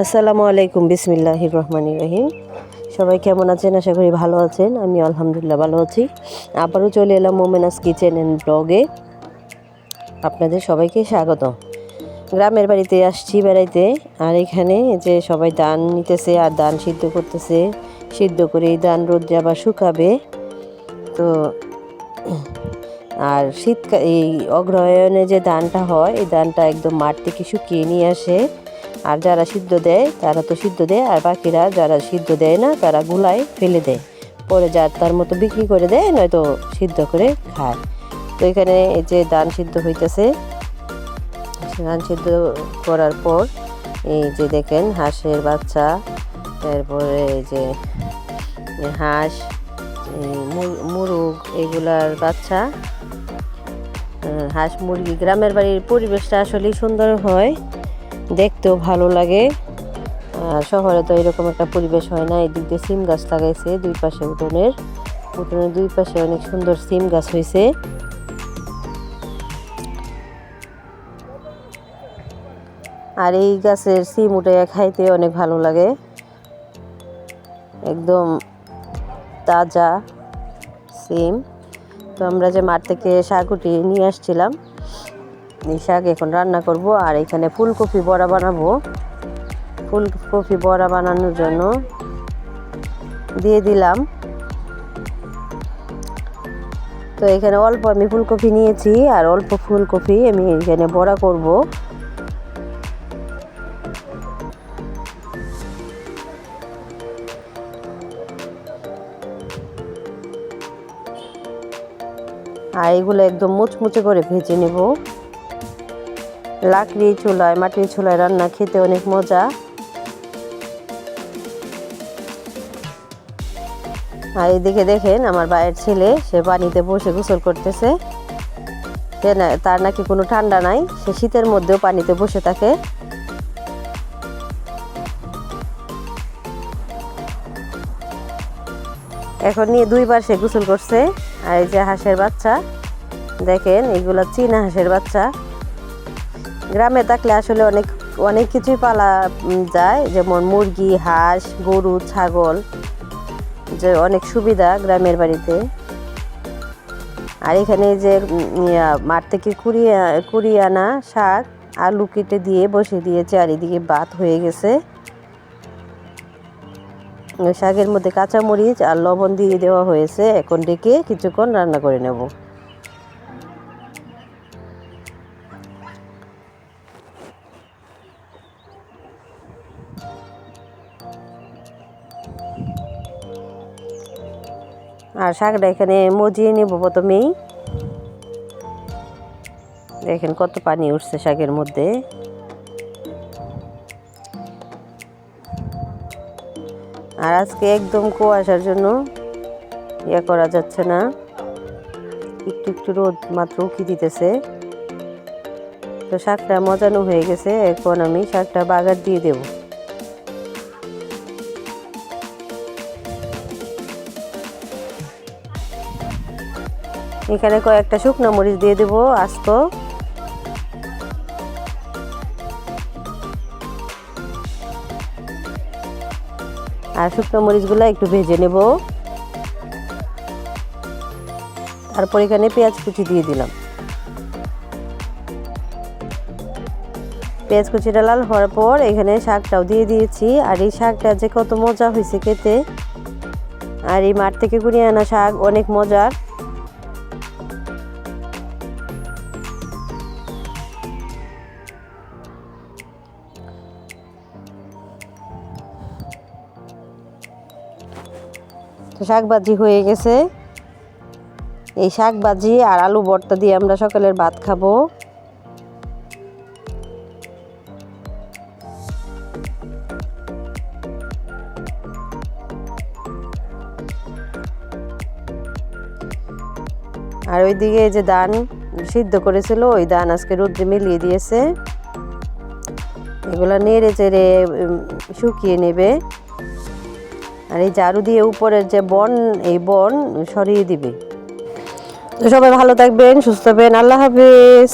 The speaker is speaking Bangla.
আসসালামু আলাইকুম, বিসমিল্লাহির রহমানির রহিম। সবাই কেমন আছেন? আশা করি ভালো আছেন। আমি আলহামদুলিল্লাহ ভালো আছি। আবারও চলে এলাম মোমেনাস কিচেন অ্যান্ড ব্লগে আপনাদের সবাইকে স্বাগত গ্রামের বাড়িতে আসছি বেড়াইতে। আর এখানে যে সবাই দান নিতেছে আর দান সিদ্ধ করতেছে। সিদ্ধ করে এই দান রোদ্রে আবার শুকাবে। তো আর শীতকাল, এই অগ্রহায়ণে যে ধানটা হয়, এই ধানটা একদম মাঠ থেকে শুকিয়ে নিয়ে আসে। আর যারা সিদ্ধ দেয়, তারা তো সিদ্ধ দেয়, আর বাকিরা যারা সিদ্ধ দেয় না, তারা গুলায় ফেলে দেয়। পরে যার তার মতো বিক্রি করে দেয়, নয়তো সিদ্ধ করে খায়। তো এখানে এই যে ধান সিদ্ধ হইতেছে, ধান সিদ্ধ করার পর এই যে দেখেন, হাঁসের বাচ্চা, তারপরে এই যে হাঁস মুরগ, এগুলার বাচ্চা। হাঁস মুরগি, গ্রামের বাড়ির পরিবেশটা আসলেই সুন্দর হয়। দেখতেও ভালো লাগে। আর শহরে তো এরকম একটা পরিবেশ হয় না, এদিক দিয়ে সিম গাছ লাগাইছে দুই পাশে উঠোনের। উঠোনের দুই পাশে অনেক সুন্দর সিম গাছ হয়েছে আর এই গাছের সিম উঠে খাইতে অনেক ভালো লাগে। একদম তাজা সিম। তো আমরা যে মাঠ থেকে শাক উঠিয়ে নিয়ে আসছিলাম এই শাক এখন রান্না করব আর এখানে ফুলকপি বড়া বানাবো। ফুলকপি বড়া বানানোর জন্য দিয়ে দিলাম। তো এখানে অল্প আমি ফুলকপি নিয়েছি আর অল্প ফুলকপি আমি এখানে বড়া করব। আর এগুলো একদম মুচমুচে করে ভেজে নেব। লাকড়ি চুলায়, মাটির চুলায় রান্না খেতে অনেক মজা। আর এদিকে দেখেন আমার বাইরের ছেলে, সে পানিতে বসে গোসল করতেছে। তার নাকি কোনো ঠান্ডা নাই, সে শীতের মধ্যেও পানিতে বসে থাকে। এখন নিয়ে দুইবার সে গোসল করছে, আর এই যে হাঁসের বাচ্চা, দেখেন এগুলো চীনা হাঁসের বাচ্চা। গ্রামে থাকলে আসলে অনেক অনেক কিছুই পালা যায়। যেমন মুরগি, হাঁস, গরু, ছাগল, যে অনেক সুবিধা গ্রামের বাড়িতে। আর এখানে যে মাঠ থেকে কুড়িয়ে কুড়িয়ে আনা শাক, আলু কেটে দিয়ে বসে দিয়ে চারিদিকে ভাত হয়ে গেছে। শাকের মধ্যে কাঁচামরিচ আর লবণ দিয়ে দেওয়া হয়েছে। এখন ডেকে কিছুক্ষণ রান্না করে নেব। আর শাকটা এখানে মজিয়ে নেব প্রথমেই। দেখেন কত পানি উঠছে শাকের মধ্যে। আর আজকে একদম কুয়াশার জন্য ইয়ে করা যাচ্ছে না। একটু একটু রোদ মাত্র উকি দিতেছে। তো শাকটা মজানো হয়ে গেছে, এখন আমি শাকটা বাগার দিয়ে দেব। এখানে কয়েকটা শুকনো মরিচ দিয়ে দেবো, আস্ত। আর শুকনো মরিচগুলো একটু ভেজে নেব। তারপর এখানে পেঁয়াজ কুচি দিয়ে দিলাম। পেঁয়াজ কুচিটা লাল হওয়ার পর এখানে শাকটাও দিয়ে দিয়েছি। আর এই শাকটা যে কত মজা হয়েছে খেতে। আর এই মাঠ থেকে কুড়িয়ে আনা শাক অনেক মজার। শাক ভাজি হয়ে গেছে। এই শাক ভাজি আর আলু ভর্তা দিয়ে আমরা সকালের ভাত খাব। আর ওইদিকে যে ধান সিদ্ধ করেছিল, ওই ধান আজকে রোদ্রে মিলিয়ে দিয়েছে। এগুলো নেড়ে চেড়ে শুকিয়ে নেবে। আর এই ঝাড়ু দিয়ে উপরের যে বন, এই বন সরিয়ে দিবে। তো সবাই ভালো থাকবেন, সুস্থ হবেন। আল্লাহ হাফিজ।